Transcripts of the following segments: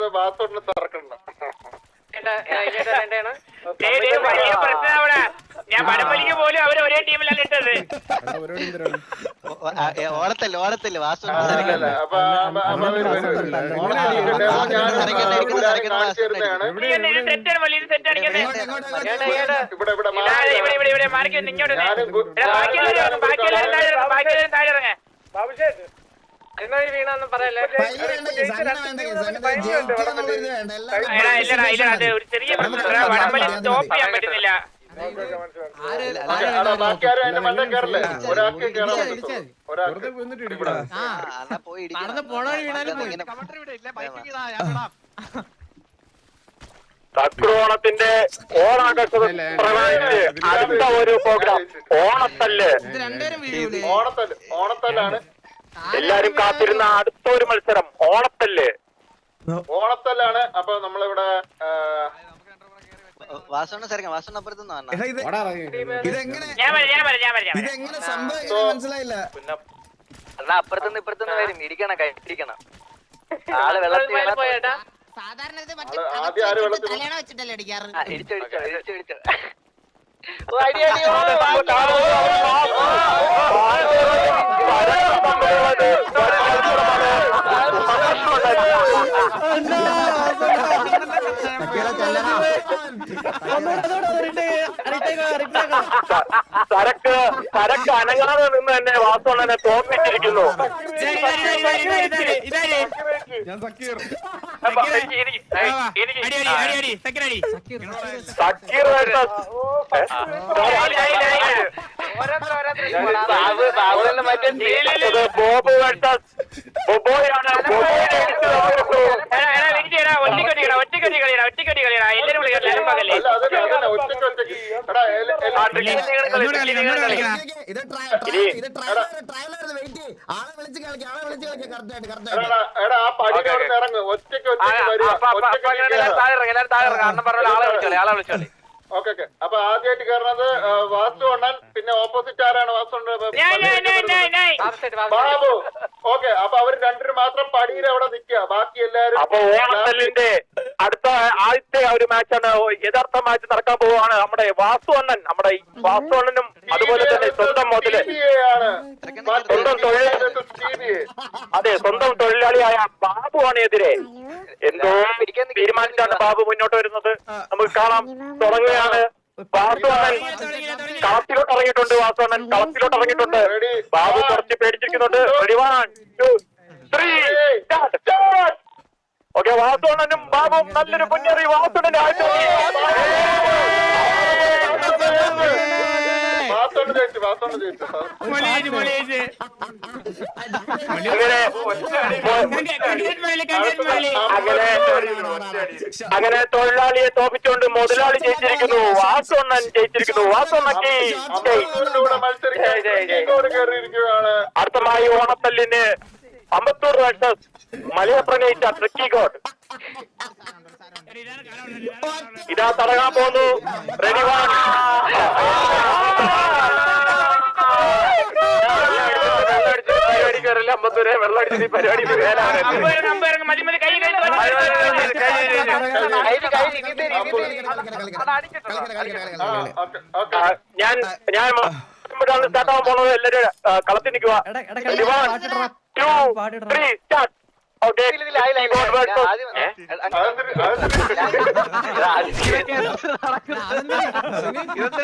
വാസോട്ടിന് തറക്കണം ഏയ് ഇത് വലിയ പ്രശ്നമാണ് ഞാൻ വടംവലിക്ക് പോലും അവർ ഒരേ ടീമിലല്ല ഇട്ടത്. ഓടത്തല്ലേ ഓടത്തല്ലേ വാസു അല്ല അപ്പൊ അപ്പൊ- അപ്പൊ അവർ വരും. ഓണം ആയിരിക്കട്ടെ. ഞാൻ കാണിച്ചു തരുന്നതാണ് ഇത് ഇത് തെറ്റാണ് വലിയ ഇത് തെറ്റാണ് ഇങ്ങനെ. ഇവിടെ ഇവിടെ ഇതാ, ഇവിടെ ഇവിടെ ഇവിടെ മാറിക്ക് വന്ന് ഇങ്ങോട്ട് വന്നേ. ഞാനും ഗു- എടാ, ബാക്കിയുള്ളവര് താഴെ ഇറങ്ങ്, ബാക്കിയുള്ളവര് സ്റ്റോപ്പ് ചെയ്യാൻ പറ്റുന്നില്ല. തക്രോണത്തിന്റെ ഓണാഘോഷം പ്രമാണിച്ച് അടുത്ത ഒരു പ്രോഗ്രാം. ഓണത്തല്ല്. ഓണത്തല്ല് ഓണത്തല്ലാണ്. എല്ലാരും കാത്തിരുന്ന അടുത്ത ഒരു മത്സരം ഓണത്തല്ലേ. ഓണത്തല്ലാണ്. അപ്പൊ നമ്മളിവിടെ ഇതെങ്ങനെ മനസ്സിലായില്ല. അപ്പുറത്തുനിന്ന് ഇപ്പുറത്തുനിന്ന് വരും. ഇടിക്കണം കഴിക്കണം ആൾ വെള്ളത്തിൽ സാധാരണ ഇത് ആര് വെള്ളത്തിൽ വെച്ചിട്ടല്ലേ അടിക്കാറ്? ഇടിച്ചടിച്ചോ സരക്ക് സരക്ക് അനങ്ങാതെ നിന്ന് തന്നെ വാസവണ്ണനെ തോൽപ്പിച്ചിരിക്കുന്നു സക്കീർ ബോബ് versus ബൊബോയാണ് ഒറ്റയ്ക്ക് കളിയടാ, ഒറ്റയ്ക്ക് കളിയടാ. എല്ലാരും ഒറ്റയ്ക്ക്. ആളെ വിളിച്ച് കളിക്കാം ആളെ വിളിച്ച് ഓക്കെ ഓക്കെ. അപ്പൊ ആദ്യമായിട്ട് കയറുന്നത് വാസ്തു അണ്ണൻ പിന്നെ ഓപ്പോസിറ്റ് ആരാണ് വാസ്തു അണ്ണൻ? ഞാൻ, ഞാൻ, ഞാൻ, ഞാൻ, ഞാൻ. ബാബു ഓക്കെ. അപ്പൊ അവർ രണ്ടുപേരും മാത്രം പടിയിൽ അവിടെ നിൽക്കുക. ബാക്കി എല്ലാരും അപ്പൊ ഓണത്തല്ലിന്റെ അടുത്ത ആദ്യത്തെ ഒരു മാച്ചാണ് യഥാർത്ഥ മാച്ച് നടക്കാൻ പോവാണ് നമ്മുടെ വാസു അണ്ണൻ. നമ്മുടെ ഈ വാസു അണ്ണനും അതുപോലെ തന്നെ സ്വന്തം മുതൽ. സ്വന്തം തൊഴിലാളി അതെ സ്വന്തം തൊഴിലാളിയായ ബാബു ആണ് എതിരെ. എന്തോ തീരുമാനിച്ചാണ് ബാബു മുന്നോട്ട് വരുന്നത്. നമുക്ക് കാണാം. തുടങ്ങുകയാണ് വാസു അണ്ണൻ കളത്തിലോട്ട് ഇറങ്ങിയിട്ടുണ്ട് വാസു അണ്ണൻ കളത്തിലോട്ട് ഇറങ്ങിയിട്ടുണ്ട്. ബാബു കുറച്ച് പേടിച്ചിരിക്കുന്നുണ്ട്. Ready three, start, start. Okay വാസുണ്ണനും ബാബുവും നല്ലൊരു മുന്നേറി. വാസുണ്ണന്റെ ആഴ്ച അങ്ങനെ തൊഴിലാളിയെ തോപ്പിച്ചുകൊണ്ട് മുതലാളി ജയിച്ചിരിക്കുന്നു. വാസുണ്ണൻ ജയിച്ചിരിക്കുന്നു. വാസുണ്ണക്ക് അടുത്തമായി ഓണത്തല്ലിന് അമ്പത്തൂർ വേഴ്സസ് മലയ പ്രണയിച്ച ട്രിക്കി ഗോഡ്. ഇതാ തടകാൻ പോകുന്നു റെഡി വൺ പരിപാടി കയറില്ല അമ്പത്തൂരെ വെള്ളം അടിച്ചിട്ട് പരിപാടി ഞാൻ ഞാൻ സ്റ്റാർട്ടാവാൻ പോണത്. എല്ലാരും കളത്തിൽ നിൽക്കുക. ടു ത്രീ സ്റ്റാർട്ട്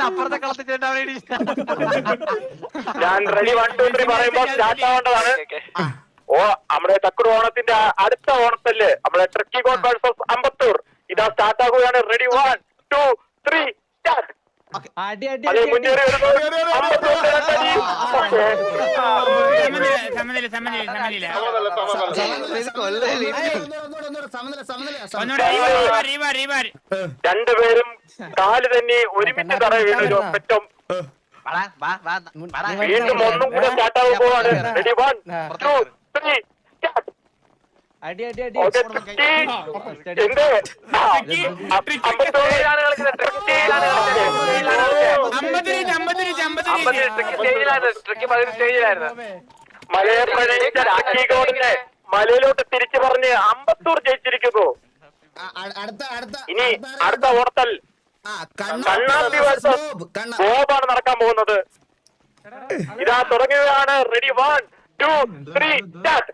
അപ്പുറത്തെ കളത്തിൽ ചേട്ടാ ഞാൻ റെഡി വൺ ടു ത്രീ പറയുമ്പോൾ സ്റ്റാർട്ട് ആവേണ്ടതാണ്. ഓ നമ്മുടെ തക്കൂർ ഓണത്തിന്റെ അടുത്ത ഓണത്തല്ല്? നമ്മുടെ ട്രക്കി ഗോഡ് വേഴ്സസ് അമ്പത്തൂർ. ഇതാ start ആകുകയാണ്. Ready one two three start അതെ മുന്നേറി വരുന്നു അമ്പത്തൂരിന്റെ രണ്ടടി. ഓക്കേ. സമനില, സമനില, സമനില, സമനില. സമനില, സമനില. സമനില സമനില ഒന്നുകൂടെ റീവാർ, റീവാർ, റീവാർ. രണ്ടുപേരും കാൽ തന്നെ ഒരുമിച്ച് തറ വീണു ഒറ്റം വീണ്ടും ഒന്നും കൂടെ സ്റ്റാർട്ട് ആകാൻ പോവാണ് ready one two three start അടി മലയിലോട്ട് തിരിച്ചു പറഞ്ഞ് അമ്പത്തൂർ ജയിച്ചിരിക്കുന്നു അടുത്ത അടുത്ത ഇനി അടുത്ത ഓർത്തൽ ആ, വേഴ്സസ് ബോബ്, നടക്കാൻ പോകുന്നത് ഇതാ തുടങ്ങുകയാണ് ready one two three start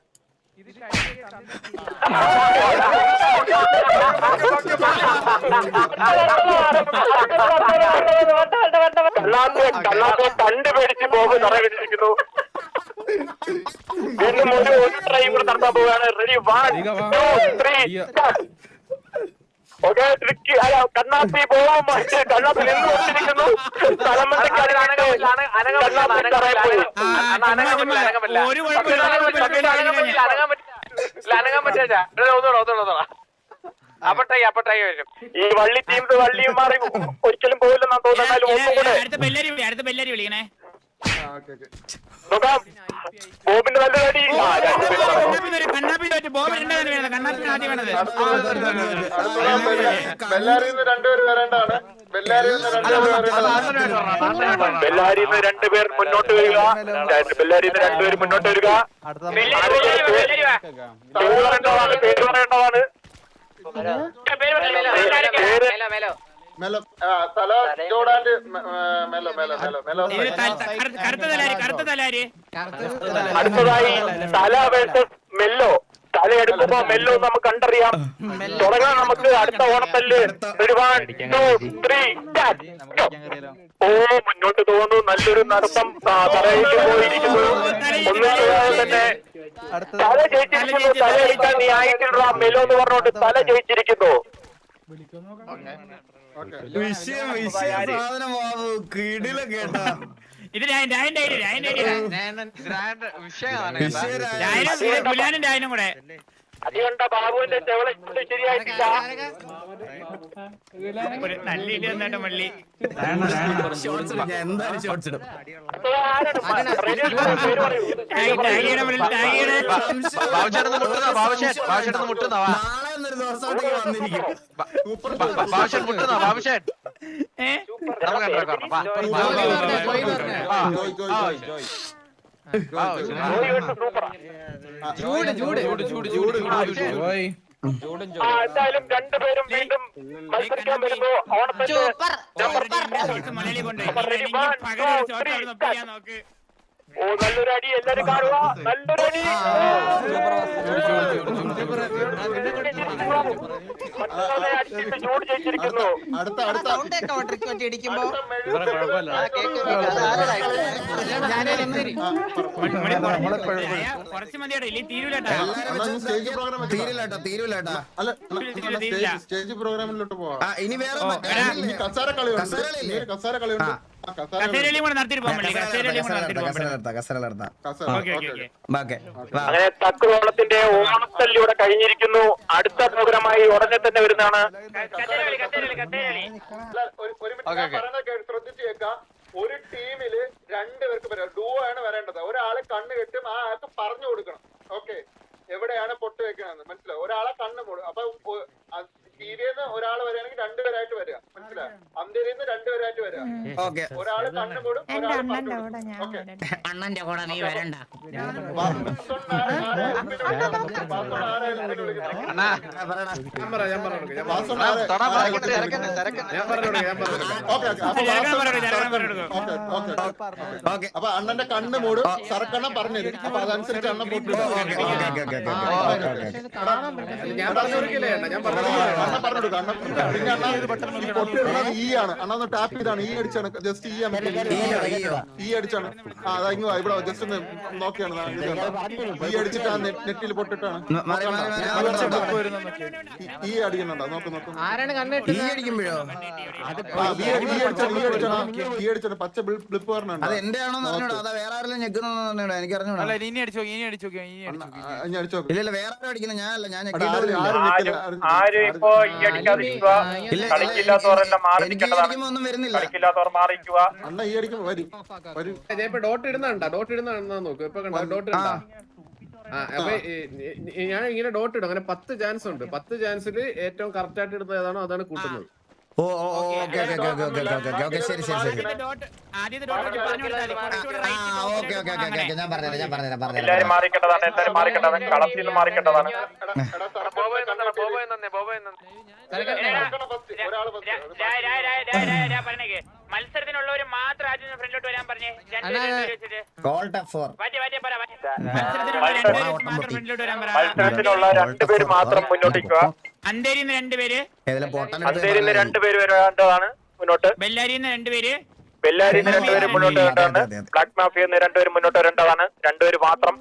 കള്ളാത്തിയെ തണ്ട് കണ്ടുപിടിച്ച് പോകും തറവിട്ടിരിക്കുന്നു വീണ്ടും ഒരു ഒരു കൂടെ നടത്താൻ പോവുകയാണ് ready one two three okay trick അല്ല കണ്ണാപ്പി ബോബുമായിട്ട് കണ്ണാപ്പി നിന്ന് വെച്ചിരിക്കുന്നു തറയിൽ പോയി ഒരു കുഴപ്പമില്ല അനങ്ങാൻ അപ്പട്ടായി അപ്പട്ടായി വരും. ഈ വള്ളി ടീംസ് വള്ളിയും മാറി ഒരിക്കലും പോയില്ലെന്നാ കൂടെ അടുത്ത ബെല്ലരി അടുത്ത ബെല്ലരി വിളിക്കണേ. ആ, രണ്ടുപേരും നടന്നു. കണ്ണാപ്പി വരും, കണ്ണാപ്പി തോറ്റ് ബോബ് രണ്ടാമത് വേണത് കണ്ണാപ്പിന് ആദ്യം വേണത് ബെല്ലാരിയിൽ നിന്ന് രണ്ടുപേര് വരേണ്ടതാണ്. ബെല്ലാരിയിൽ നിന്ന് രണ്ടുപേര് വരേണ്ടതാണ്. ബെല്ലാരിയിൽ നിന്ന് രണ്ടുപേർ മുന്നോട്ട് വരിക. ബെല്ലാരിയിൽ നിന്ന് രണ്ടുപേർ മുന്നോട്ട് വരിക. പേര് പറയേണ്ടതാണ് പേര് പറയേണ്ടതാണ്. പേര് പറഞ്ഞില്ല, പേര് മെലോ ആ, തല ജോടാൻഡ് മെല്ലോ മെല്ലോ. മെല്ലോ കറുത്ത- കറുത്ത തലാരി? അടുത്തതായി തല. വേഴ്സസ് മെല്ലോ. തല എടുക്കുമ്പോ മെല്ലോ നമുക്ക് കണ്ടറിയാം. തുടങ്ങാൻ നമുക്ക് അടുത്ത ഓണത്തല്ല്. ഒരു വൺ ടു ത്രീ ഓ മുന്നോട്ട് തോന്നുന്നു. നല്ലൊരു നടത്തം. തലയിലേക്ക് പോയിരിക്കുന്നു ഒന്നും ചെയ്യാതെ തന്നെ തല ജയിച്ചിരിക്കുന്നു. തല എടുക്കാൻ നീ ആയിട്ടില്ല മെല്ലോ എന്ന് പറഞ്ഞോണ്ട് തല ജയിച്ചിരിക്കുന്നു. വിഷയം വിഷയം സാധനം ബാബു കിടില കേട്ടാ. ഇത് വിഷയം രായനും ഗുലാനും രായനും കൂടെ. അതുകൊണ്ടാ ബാബുവിന്റെ ചെവള ശരിയായിട്ടില്ല? ഒരു നല്ല ഇടി ചൂട് മള്ളി ഷോർട്സ് ഇടും. മള്ളി നാളെ എന്നൊരു വന്നിരിക്കും. വീണ്ടും മത്സരിക്കാൻ വരുന്നു ഓണത്തിന്റെ സൂപ്പർ മലയാളി കൊണ്ടുപോയി പകരം ഒരു ഷോട്ട് അവിടെ ഒപ്പിക്കാൻ നോക്ക് ഓ നല്ലൊരു അടി എല്ലാരും കാണുക. നല്ലൊരു അടി. ചൂട് അടുത്ത അടുത്ത. സ്റ്റേജ് പ്രോഗ്രാമിലോട്ട് പോവാം. ആ ഇനി വേറെ കസാര കളി കസാര കളി. അങ്ങനെ തക്കുവോളത്തിന്റെ ഓണത്തല്ലിവിടെ കഴിഞ്ഞിരിക്കുന്നു. അടുത്ത പ്രോഗ്രാമായി ഉടനെ തന്നെ വരുന്നതാണ്. ഒരു കേൾക്കാം. ടീമിൽ രണ്ടുപേർക്ക് വരാം. ഡുവോ ആണ് വരേണ്ടത്. ഒരാളെ കണ്ണ് കെട്ടും ആ ആൾക്ക് പറഞ്ഞു കൊടുക്കണം. ഓക്കെ. എവിടെയാണ് പൊട്ട് വെക്കണമെന്ന് മനസ്സിലാവും ഒരാളെ കണ്ണ് മൂടും അപ്പൊ ടിവിന്ന് ഒരാൾ വരികയാണെങ്കിൽ രണ്ടുപേരായിട്ട് വരിക മനസ്സിലായോ അന്ത്യയിൽ നിന്ന് രണ്ടുപേരായിട്ട് വരിക ഓക്കെ ഒരാൾ കണ്ണ് എന്റെ ഒരാൾ അണ്ണന്റെ പറഞ്ഞു കൂടെ ഞാൻ ഓക്കെ വരട്ടെ അണ്ണന്റെ കൂടെ നീ വരണ്ട പറഞ്ഞു ജനങ്ങൾ പറഞ്ഞു ഓക്കെ അപ്പൊ അണ്ണന്റെ കണ്ണ് മൂടും സർക്കണ്ണം പറഞ്ഞു തരും അപ്പൊ അതനുസരിച്ച് അണ്ണൻ പൂട്ടി ഓക്കെ ഓക്കെ ഞാൻ ഓക്കെ ഞാൻ അണ്ണൻ പറഞ്ഞു കൊടുക്കാം അണ്ണൻ പിന്നെ അണ്ണ ഈ പൊട്ടിടുന്നത് ഈ ആണ്. അണ്ണ ഒന്ന് ടാപ്പ് ചെയ്താണ്. ഈ അടിച്ചാണ്. ജസ്റ്റ് ഈ ഈ അടിച്ചാണ്. ആ ഇങ്ങ് ഇവിടെ ജസ്റ്റ് ഒന്ന് നോക്കിയാണ്. ഈ അടിച്ചിട്ട് ആ നെറ്റിൽ പൊട്ടിട്ടാണ്. ഈ- അടിക്കുന്നുണ്ടോ? നോക്ക് നോക്ക്. ആരാണ് കണ്ണിട്ട് ഈ അടിച്ചാണ് പച്ച ബ്ലിപ്പ് പറഞ്ഞുണ്ടോ എന്റെ വേറെ ആരെങ്കിലും എനിക്ക് ഇനി ഞാൻ ഇല്ല വേറെ ആരും അടിക്കുന്ന. ഞാനല്ല ഞാൻ ആരും ആരും ആരും ആരും ഇപ്പോ കളിക്കില്ലാത്തവരെല്ലാം മാറി നിൽക്കേണ്ടതാണ് കളിക്കില്ലാത്തവർ മാറിക്കുക അണ്ണ ഈ അടിക്കും വരും വരും ഇപ്പൊ ഡോട്ട് ഇടുന്നുണ്ടാ ഡോട്ട് ഇടുന്ന നോക്ക് ഇപ്പൊ കണ്ടോ ഡോട്ട് അപ്പൊ ഈ- ഞാൻ ഇങ്ങനെ ഡോട്ട് ഇടും അങ്ങനെ പത്ത് ചാൻസ് ഉണ്ട് പത്ത് ചാൻസിൽ ഏറ്റവും കറക്റ്റ് ആയിട്ട് ഇടുന്നത് ഏതാണോ അതാണ് കൂട്ടുന്നത് ഓ ഓ ഓ okay okay okay okay okay ശരി ശരി ശരി ഞാൻ പറഞ്ഞുതരാം ഞാൻ പറഞ്ഞുതരാം എല്ലാരും പറഞ്ഞുതരാം മാറിക്കേണ്ടതാണ് എല്ലാവരും മാറിക്കേണ്ടതാണ് കളത്തിൽ നിന്ന് മാറിക്കേണ്ടതാണ് മത്സരത്തിനുള്ളവര് മാത്രം ആദ്യം ഫ്രണ്ടിലോട്ട് വരാൻ പറഞ്ഞേ. മത്സരത്തിനുള്ള രണ്ടുപേര് മാത്രം മുന്നോട്ടേക്കുക അന്തേരിന്ന് രണ്ടുപേര് അന്തേരിന്ന് രണ്ടുപേര് വരേണ്ടതാണ് മുന്നോട്ട്. ബെല്ലാരിന്ന് രണ്ടുപേര് ബെല്ലാരിയിൽ രണ്ടുപേരും മുന്നോട്ട് വരേണ്ടതാണ് ബ്ലാക്ക് മാഫിയ രണ്ടുപേരും രണ്ടുപേര് മുന്നോട്ട് വരേണ്ടതാണ്. രണ്ടുപേര് മാത്രം.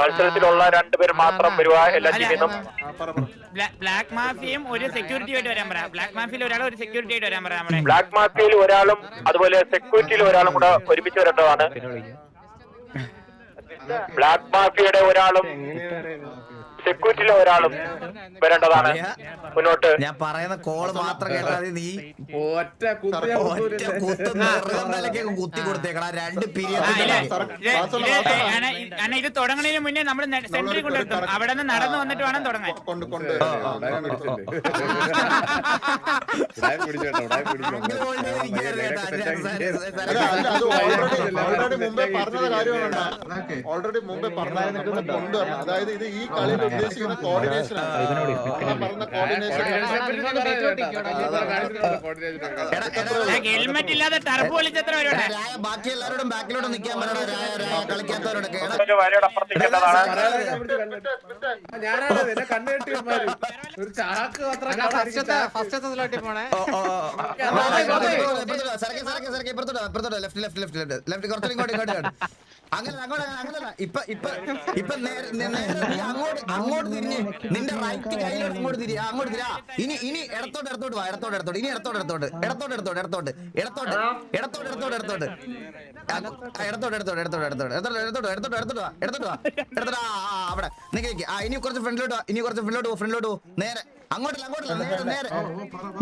മത്സരത്തിലുള്ള രണ്ടുപേര് മാത്രം വരുക എല്ലാ ടീമിൽ നിന്നും. ബ്ലാക്ക് മാഫിയും ഒരു സെക്യൂരിറ്റി ആയിട്ട് വരാൻ പറയാം. ബ്ലാക്ക് മാഫിയിൽ ഒരാൾ ഒരു സെക്യൂരിറ്റി ആയിട്ട് വരാൻ പറയാം ബ്ലാക്ക് മാഫിയിൽ ഒരാളും അതുപോലെ സെക്യൂരിറ്റിയിൽ ഒരാളും കൂടെ ഒരുമിച്ച് വരേണ്ടതാണ്. ബ്ലാക്ക് മാഫിയുടെ ഒരാളും സെക്യൂരിറ്റിയിലെ ഒരാളും വരേണ്ടതാണ്. മുന്നോട്ട് ഞാൻ പറയുന്ന കോൾ മാത്രം കേട്ടാതെ നീ ഒറ്റ ഒറ്റ കുത്തുന്ന നിലക്കൊക്കെ കുത്തി കൊടുത്തേക്കടാ രണ്ട് പീരിയഡ് ഇത് തുടങ്ങുന്നതിന് മുന്നേ നമ്മൾ സെന്ററിൽ കൊണ്ടെത്തും അവിടെ നിന്ന് നടന്നു വന്നിട്ട് വേണം തുടങ്ങാൻ ഓൾറെഡി മുമ്പേ പറഞ്ഞായിരുന്നു കൊണ്ടുവരണം അതായത് ഇത് ഈ കളിയിൽ ഉദ്ദേശിക്കുന്ന കോർഡിനേഷൻ ആണ് പറഞ്ഞ കോർഡിനേഷൻ ഹെൽമെറ്റ് ഇല്ലാതെ ടർഫ് വിളിച്ചത്ര ബാക്കി എല്ലാവരോടും ബാക്കിലോട്ട് നിൽക്കാൻ പറയണ കളിക്കാത്തവരോടൊക്കെ. ഞാനാണ് നിന്നെ ഒരു ചാക്ക് left left left left left കുറച്ചും ഇങ്ങോട്ട് ഇങ്ങോട്ട്. അങ്ങനെ അങ്ങോട്ട് അങ്ങനല്ല ഇപ്പൊ ഇപ്പൊ ഇപ്പൊ നേരെ നേ- അങ്ങോട്ട് അങ്ങോട്ട് തിരിഞ്ഞ്. നിന്റെ റൈറ്റ് കൈയിലോട്ട് ഇങ്ങോട്ട് തിരി അങ്ങോട്ട് തിരാ ഇനി ഇനി ഇടത്തോട്ട് ഇടത്തോട്ട് വാ ഇടത്തോട്ട് ഇടത്തോട്ട്. ഇനി ഇടത്തോട്ട് ഇടത്തോട്ട്. ഇടത്തോട്ട് ഇടത്തോട്ട് ഇടത്തോട്ട്. ഇടത്തോട്ട് ഇടത്തോട്ട് ഇടത്തോട്ട് ഇടത്തോട്ട്. ഇടത്തോട്ട് ഇടത്തോട്ട് ഇടത്തോട്ട് ഇടത്തോട്ട്. ഇടത്തോട്ട് ഇടത്തോട്ട് ഇടത്തോട്ട് ഇടത്തോട്ട് വാ ഇടത്തോട്ട് വാ. ഇടത്തോട്ട് ആ അവിടെ. നിക്ക് നിക്ക്. ആ ഇനി കുറച്ച് ഫ്രണ്ടിലോട്ട് വാ ഇനി കുറച്ച് ഫ്രണ്ടിലോട്ട് പോ ഫ്രണ്ടിലോട്ട് പോ. നേരെ അങ്ങോട്ടല്ല അങ്ങോട്ടല്ല. നേരെ നേരെ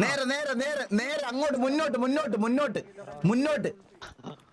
നേരെ നേരെ നേരെ നേരെ അങ്ങോട്ട് മുന്നോട്ട് മുന്നോട്ട് മുന്നോട്ട് മുന്നോട്ട്.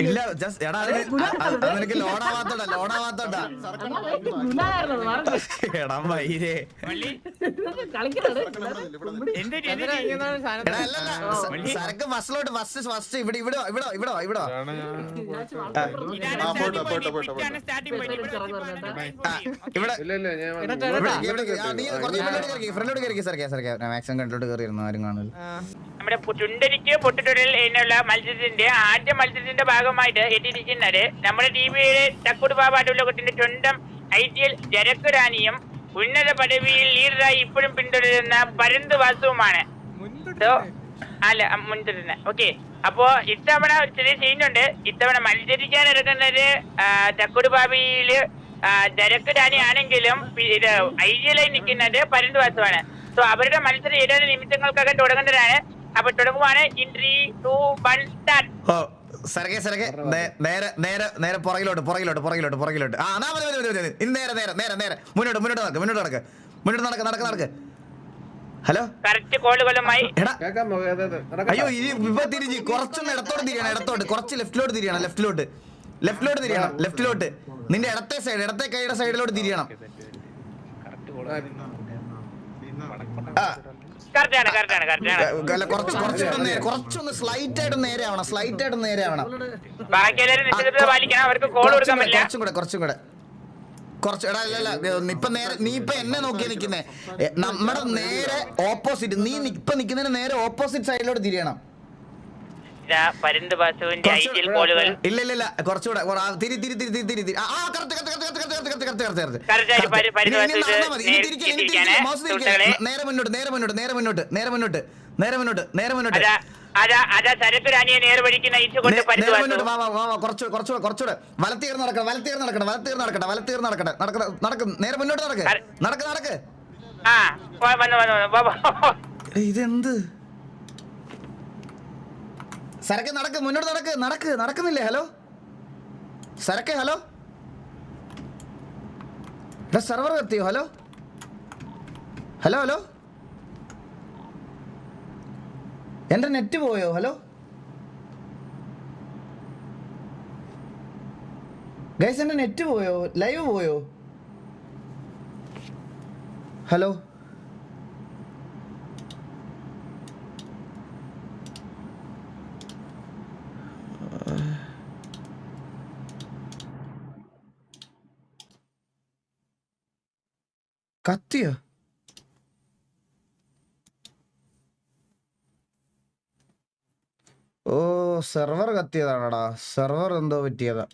ഇല്ല ജസ്റ്റ് എടാ എടാ സരക്ക് ബസ്സിലോട്ട് ഫസ്റ്റ് ഫസ്റ്റ് ഇവിടെ ഇവിടെ ഇവിടെ ഇവിടെ ഇവിടെ. ഇവിടെ കുറച്ച് ഫ്രണ്ടിലോട്ട് കയറി സർക്കാർ സർക്കാർ മാക്സിമം കണ്ടിലോട്ട് കയറിയിരുന്നു ആരും കാണുന്നു നമ്മുടെ ചുണ്ടരിക്ക് പൊട്ടിട്ടുടൽ എന്നുള്ള മത്സരത്തിന്റെ ആദ്യ മത്സരത്തിന്റെ ഭാഗമായിട്ട് എത്തിയിരിക്കുന്നത് നമ്മുടെ ടീമിലെ തക്കുട് ബാബാട്ടുള്ളത്തിന്റെ സ്വന്തം ഐ ടി എൽ ജരക്കുരാനിയും ഉന്നത പദവിയിൽ ലീഡറായി ഇപ്പോഴും പിന്തുടരുന്ന പരന്ത് വാസുവുമാണ്. അല്ല മുൻതുടരുന്ന. ഓക്കെ അപ്പോ ഇത്തവണ ഒരു ചെറിയ ചെയ്യുന്നുണ്ട് ഇത്തവണ മത്സരിക്കാൻ ഇറങ്ങുന്നത് തക്കുട് ബാബിയിൽ ജരക്ക് രാണി ആണെങ്കിലും ഇത് ഐ ജി എൽ ആയി നിൽക്കുന്നത് പരന്ത് വാസുവാണ്. സോ അവരുടെ മത്സരം ഏതാനും നിമിഷങ്ങൾക്കകം തുടങ്ങുന്നതാണ് അപ്പൊ തുടങ്ങുവാണ് in three two one start ഓ നേരെ നേരെ നേരെ പുറകിലോട്ട് പുറകിലോട്ട് പുറകിലോട്ട് പുറകിലോട്ട്. ആ എന്നാ മതി മതി മതി മതി ഇനി നേരെ നേരെ നേരെ നേരെ. മുന്നോട്ട് മുന്നോട്ട് നടക്ക് മുന്നോട്ട് നടക്ക്. മുന്നോട്ട് നടക്ക് നടക്ക് നടക്ക്. ഹലോ? അയ്യോ ഇനി ഇപ്പൊ തിരിഞ്ഞ് കുറച്ചൊന്ന് ഇടത്തോട്ട് തിരിയണം ഇടത്തോട്ട്. കുറച്ച് ലെഫ്റ്റിലോട്ട് തിരിയണം ലെഫ്റ്റിലോട്ട്. ലെഫ്റ്റിലോട്ട് തിരിയണം ലെഫ്റ്റിലോട്ട്. നിന്റെ ഇടത്തെ സൈഡ് ഇടത്തെ കൈയുടെ സൈഡിലോട്ട് തിരിയണം. ആ. അല്ല കുറച്ച് കുറച്ചൊന്ന് നേരെ കുറച്ചൊന്ന് സ്ലൈറ്റ് ആയിട്ട് നേരെ ആവണം സ്ലൈറ്റ് ആയിട്ട് നേരെ ആവണം. ബാക്കി എല്ലാവരും നിശ്ചിതത പാലിക്കണം അവർക്ക് കോൾ കൊടുക്കാൻ കുറച്ചും കൂടെ, പറ്റില്ല. കുറച്ചും കൂടെ കുറച്ചും കൂടെ. കുറച്ച് എടാ അല്ല അല്ല ഇപ്പൊ നേരെ നീ ഇപ്പൊ എന്നെ നോക്കിയാ നിക്കുന്നേ. എ, നമ്മുടെ നേരെ ഓപ്പോസിറ്റ് നീ ഇപ്പൊ നിക്കുന്നതിന് നേരെ ഓപ്പോസിറ്റ് സൈഡിലോട്ട് തിരിയണം. കോളുകൾ ഇല്ല ഇല്ല തിരി തിരി തിരി തിരി കറക്റ്റ് നേരെ മുന്നോട്ട് നേരെ മുന്നോട്ട് നേരെ മുന്നോട്ട് നേരെ മുന്നോട്ട് നേരെ മുന്നോട്ട് നേരെ മുന്നോട്ട്. നേരെ മുന്നോട്ട് നടക്ക്. നടക്ക്. നടക്ക് ഇതെന്ത്? സരക്ക് നടക്ക് മുന്നോട്ട് നടക്ക് നടക്ക് നടക്കുന്നില്ലേ? ഹലോ? സരക്ക് ഹലോ? എടാ സെർവർ എത്തിയോ ഹലോ? Hello hello? എന്റെ നെറ്റ് പോയോ? ഹലോ? ഗൈസ് എന്റെ നെറ്റ് പോയോ? ലൈവ് പോയോ? ഹലോ? കത്തിയോ? ഓ സെർവർ കത്തിയതാണടാ. സെർവർ എന്തോ പറ്റിയതാ.